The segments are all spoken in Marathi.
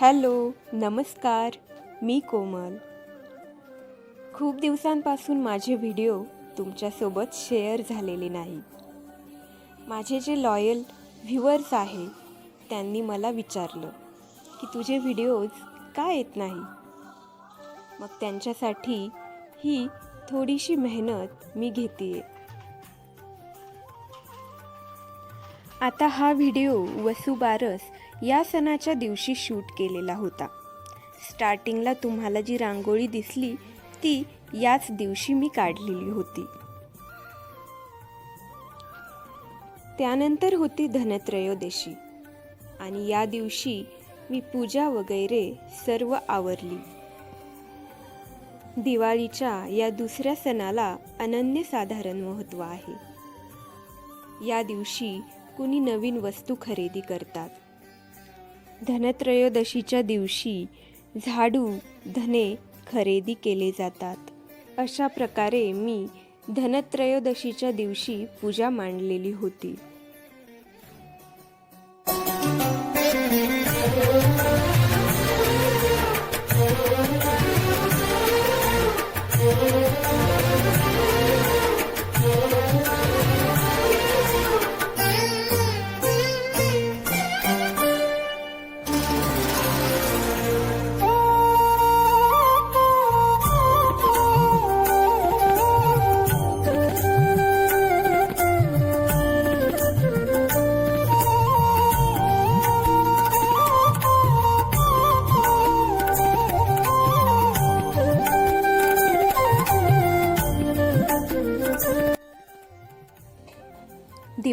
हॅलो नमस्कार मी कोमल. खूप दिवसांपासून माझे व्हिडिओ तुमच्यासोबत शेअर झालेले नाही माझे जे लॉयल व्ह्युअर्स आहे त्यांनी मला विचारलं की तुझे व्हिडिओज का येत नाही? मग त्यांच्यासाठी ही थोडीशी मेहनत मी घेते आता हा व्हिडिओ वसुबारस या सणाच्या दिवशी शूट केलेला होता. स्टार्टिंगला तुम्हाला जी रांगोळी दिसली ती याच दिवशी मी काढलेली होती. त्यानंतर होती धनत्रयोदशी आणि या दिवशी मी पूजा वगैरे सर्व आवरली. दिवाळीच्या या दुसऱ्या सणाला अनन्यसाधारण महत्त्व आहे. या दिवशी कुणी नवीन वस्तू खरेदी करतात. धनत्रयोदशीच्या दिवशी झाडू धने खरेदी केले जातात. अशा प्रकारे मी धनत्रयोदशीच्या दिवशी पूजा मांडलेली होती.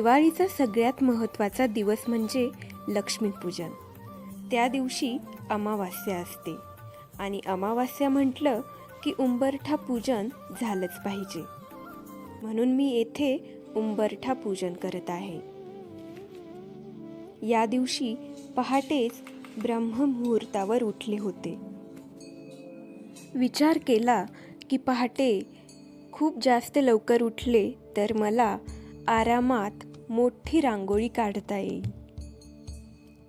दिवाळीचा सगळ्यात महत्त्वाचा दिवस म्हणजे लक्ष्मीपूजन. त्या दिवशी अमावास्या असते आणि अमावास्या म्हटलं की उंबरठा पूजन झालंच पाहिजे. म्हणून मी येथे उंबरठा पूजन करत आहे. या दिवशी पहाटेच ब्रह्ममुहूर्तावर उठले होते. विचार केला की पहाटे खूप जास्त लवकर उठले तर मला आरामात मोठी रांगोळी काढता येईल.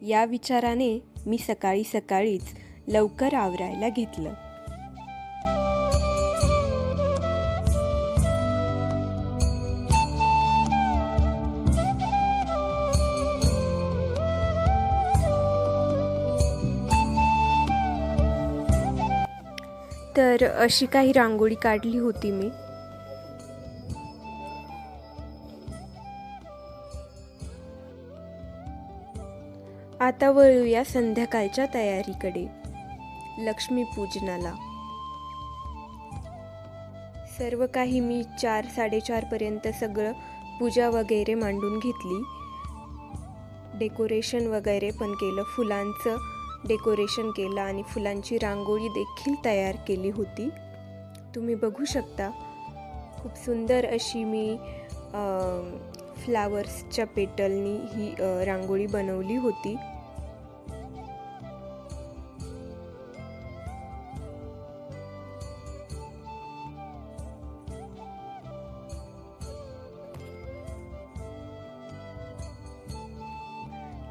या विचाराने मी सकाळी सकाळीच लवकर आवरायला घेतलं. तर अशी काही रांगोळी काढली होती मी. आता वळूया संध्याकाळच्या तयारीकडे. लक्ष्मीपूजनाला सर्व काही मी चार साडेचारपर्यंत सगळं पूजा वगैरे मांडून घेतली. डेकोरेशन वगैरे पण केलं. फुलांचं डेकोरेशन केलं आणि फुलांची रांगोळी देखील तयार केली होती. तुम्ही बघू शकता. खूप सुंदर अशी मी फ्लावर्सच्या पेटलनी ही रांगोळी बनवली होती.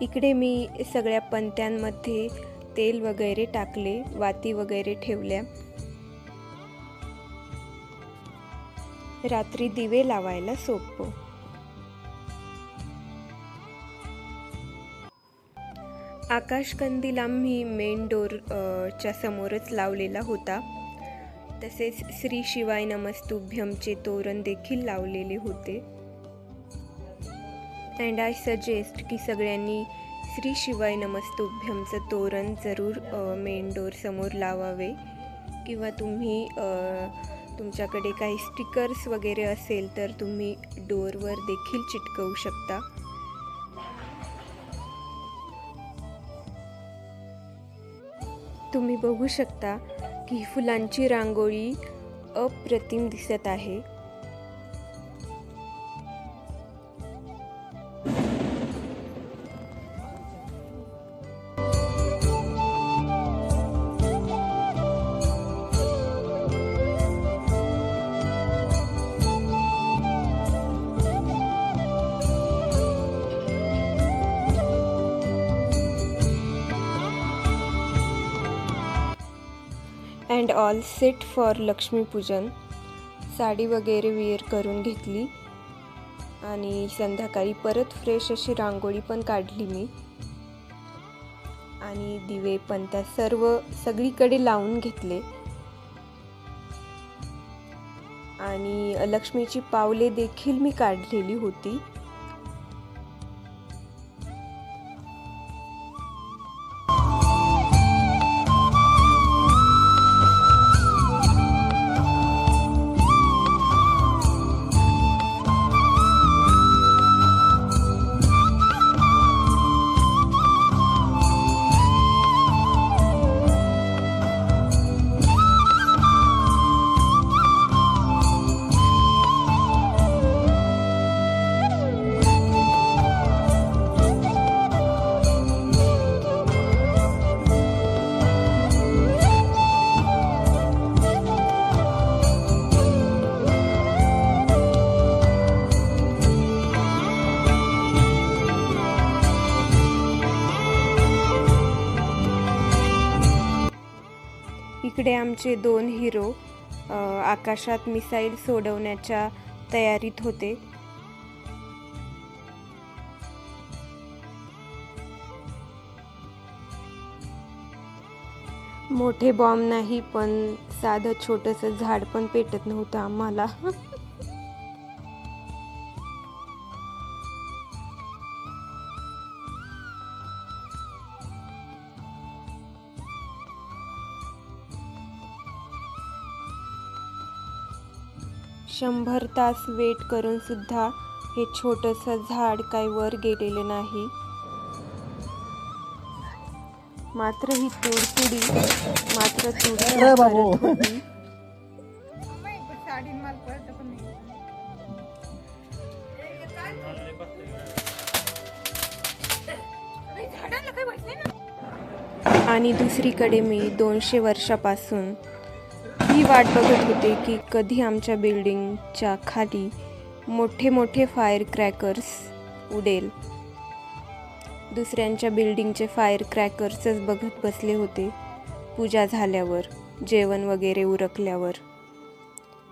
इकडे मी सगळ्या पंत्यांमध्ये तेल वगैरे टाकले वाती वगैरे ठेवल्या. रात्री दिवे लावायला सोपं. आकाशकंदील आम्ही मेन डोर च्या समोरच लावलेला होता. तसेच श्री शिवाय नमस्तुभ्यमचे तोरण देखील लावलेले होते. अँड आय सजेस्ट की सगळ्यांनी श्री शिवाय नमस्तुभ्यमचं तोरण जरूर मेन डोर समोर लावावे. किंवा तुम्ही तुमच्याकडे काही स्टिकर्स वगैरे असेल तर तुम्ही डोअरवर देखील चिटकवू शकता. तुम्ही बघू शकता की फुलांची रांगोळी अप्रतिम दिसत आहे. And all set for Lakshmipujan. Sari वगैरे वेअर करून घेतली. आणि संध्याकाळी परत फ्रेश अशी रांगोळी पण काढली मी. आणि दिवे पण त्या सर्व सगळीकडे लावून घेतले. आणि लक्ष्मीची पावले देखील मी काढलेली होती. इकडे आमचे दोन हिरो आकाशात मिसाईल सोडवण्याच्या तयारीत होते. मोठे बॉम्ब नाही पण साधं छोटंसं झाड पण पेटत नव्हतं आम्हाला. शंभर तास वेट करून सुद्धा हे छोटंसं झाड काही वर गेलेलं नाही. मात्र ही तुडतुडी मात्र आणि दुसरीकडे मी दोनशे वर्षापासून ही वाट बघत होते की कधी आमच्या बिल्डिंगच्या खाली मोठे मोठे फायर क्रॅकर्स उडेल. दुसऱ्यांच्या बिल्डिंगचे फायर क्रॅकर्सच बघत बसले होते पूजा झाल्यावर जेवण वगैरे उरकल्यावर.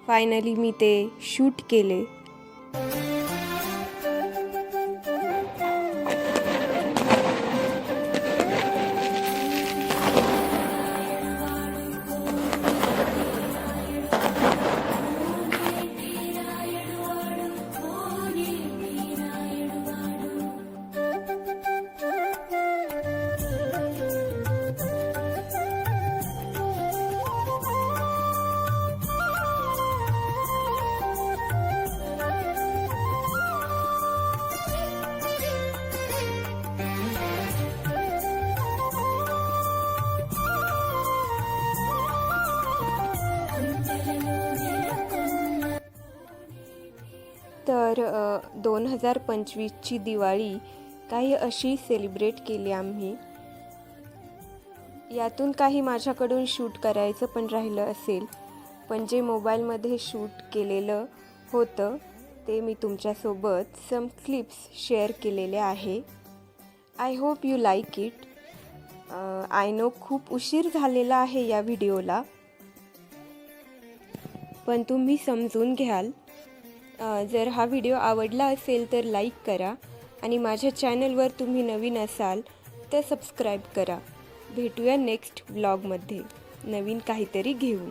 फायनली मी ते शूट केले. दोन हजार पंचवीसची दिवाळी काही अशी सेलिब्रेट केली आम्ही. यातून काही माझ्याकडून शूट करायचं पण राहिलं असेल. पण जे मोबाईलमध्ये शूट केलेलं होतं ते मी तुमच्यासोबत सम क्लिप्स शेअर केलेले आहे. I hope you like it I know खूप उशीर झालेला आहे या व्हिडिओला पण तुम्ही समजून घ्याल. जर हा व्हिडिओ आवडला असेल तर लाईक करा आणि माझ्या चॅनलवर तुम्ही नवीन असाल तर सबस्क्राईब करा. भेटूया नेक्स्ट ब्लॉगमध्ये. नवीन काहीतरी घेऊन.